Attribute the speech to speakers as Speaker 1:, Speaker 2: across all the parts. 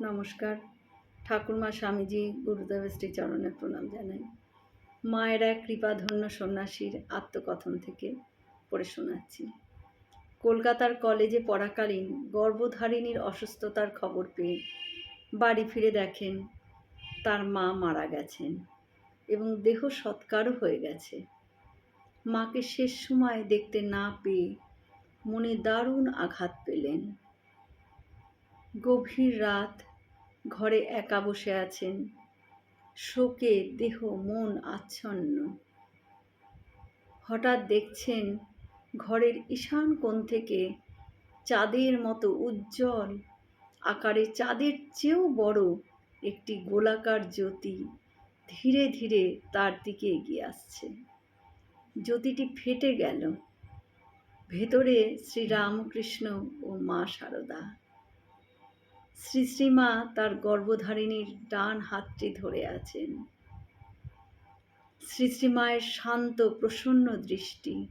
Speaker 1: নমস্কার। ঠাকুরমা স্বামীজি গুরুদেব শ্রী চরণে প্রণাম জানাই। মায়ের কৃপাধন্য সন্ন্যাসীর আত্মকথন থেকে পড়ে শোনাচ্ছি। কলকাতার কলেজে পড়াকালীন গর্ভধারিণীর অসুস্থতার খবর পেয়ে বাড়ি ফিরে দেখেন, তার মা মারা গেছেন এবং দেহ সৎকারও হয়ে গেছে। মাকে শেষ সময় দেখতে না পেয়ে মনে দারুণ আঘাত পেলেন। গভীর রাত ঘরে একা বসে আছেন। শোকে দেহ, মন আচ্ছন্ন। হঠাৎ দেখছেন ঘরের ঈশান কোণ থেকে চাঁদের মতো উজ্জ্বল আকারে চাঁদের চেয়েও বড় একটি গোলাকার জ্যোতি ধীরে ধীরে তার দিকে এগিয়ে আসছে। জ্যোতিটি ফেটে গেল। ভেতরে শ্রীরামকৃষ্ণ ও মা শারদা শ্রী শ্রীমা তার গর্ভধারিণীর ডান হাতটি ধরে আছেন। শ্রী শ্রীমায়ের শান্ত, প্রসন্ন দৃষ্টি।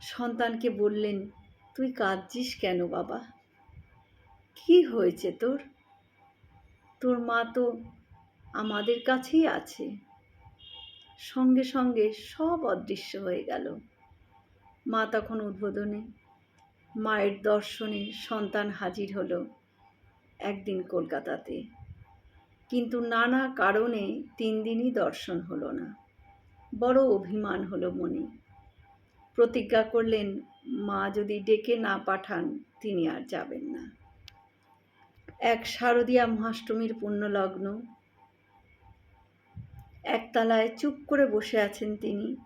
Speaker 1: সন্তানকে বললেন, তুই কাঁদছিস কেন বাবা? কি হয়েছে তোর? তোর মা তো আমাদের কাছেই আছে। সঙ্গে সঙ্গে সব অদৃশ্য হয়ে গেল। মা তখন উদ্বোধনে মায়ের দর্শনে সন্তান হাজির হলো। একদিন কলকাতাতে। কিন্তু নানা কারণে তিন দিনই দর্শন হলো না। বড় অভিমান হলো মনে। প্রতিজ্ঞা করলেন, মা যদি ডেকে না পাঠান, তিনি আর যাবেন না। এক শারদীয়া মহাষ্টমীর পুণ্যলগ্ন। একতলায় চুপ করে বসে আছেন তিনি।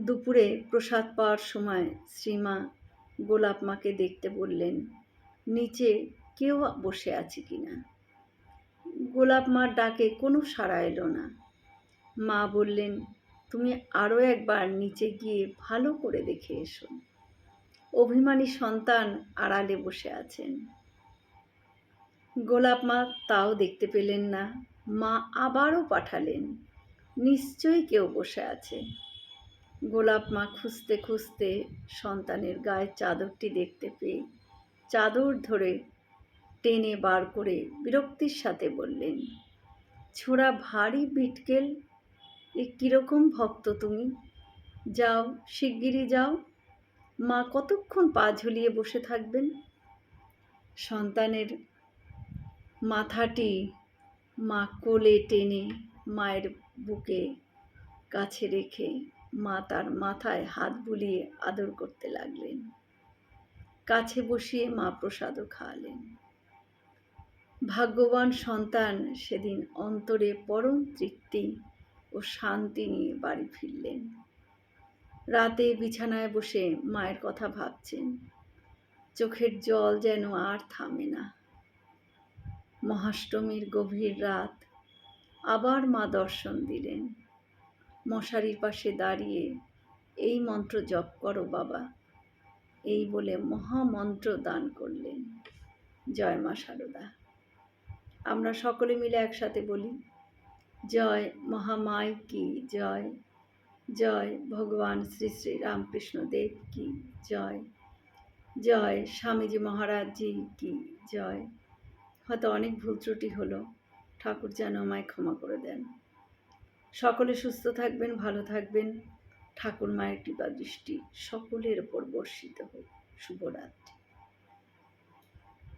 Speaker 1: দুপুরে প্রসাদ পাওয়ার সময় শ্রীমা গোলাপ মাকে দেখতে বললেন, নিচে কেউ বসে আছে কিনা গোলাপ মার ডাকে কোনো সাড়া এলো না। মা বললেন, তুমি আরও একবার নিচে গিয়ে ভালো করে দেখে এসো। অভিমানী সন্তান আড়ালে বসে আছেন। গোলাপ মা তাও দেখতে পেলেন না। মা আবারও পাঠালেন, নিশ্চয়ই কেউ বসে আছে। গোলাপ মা খুঁজতে খুঁজতে সন্তানের গায়ে চাদরটি দেখতে পেয়ে চাদর ধরে টেনে বার করে বিরক্তির সাথে বললেন, ছোড়া ভারী বিটকেল, এ কীরকম ভক্ত তুমি? যাও, শিগগিরই যাও। মা কতক্ষণ পা ঝুলিয়ে বসে থাকবেন? সন্তানের মাথাটি মা কোলে টেনে মায়ের বুকে কাছে রেখে মা তার মাথায় হাত বুলিয়ে আদর করতে লাগলেন। কাছে বসিয়ে মা প্রসাদও খাওয়ালেন। ভাগ্যবান সন্তান সেদিন অন্তরে পরম তৃপ্তি ও শান্তি নিয়ে বাড়ি ফিরলেন। রাতে বিছানায় বসে মায়ের কথা ভাবছেন। চোখের জল যেন আর থামে না। মহাষ্টমীর গভীর রাত আবার মা দর্শন দিলেন। মশারির পাশে দাঁড়িয়ে, এই মন্ত্র জপ করো বাবা। এই বলে মহামন্ত্র দান করলেন। জয় মা সারদা। আমরা সকলে মিলে একসাথে বলি, জয় মহামায় কি, জয় জয় ভগবান শ্রী শ্রী রামকৃষ্ণ দেব কি, জয় জয় স্বামীজি মহারাজজি কি, জয়। হয়তো অনেক ভুল ত্রুটি হলো, ঠাকুর যেন আমায় ক্ষমা করে দেন। সকলে সুস্থ থাকবেন, ভালো থাকবেন। ঠাকুর মায়ের কৃপা দৃষ্টি সকলের ওপর বর্ষিত হোক। শুভরাত্রি।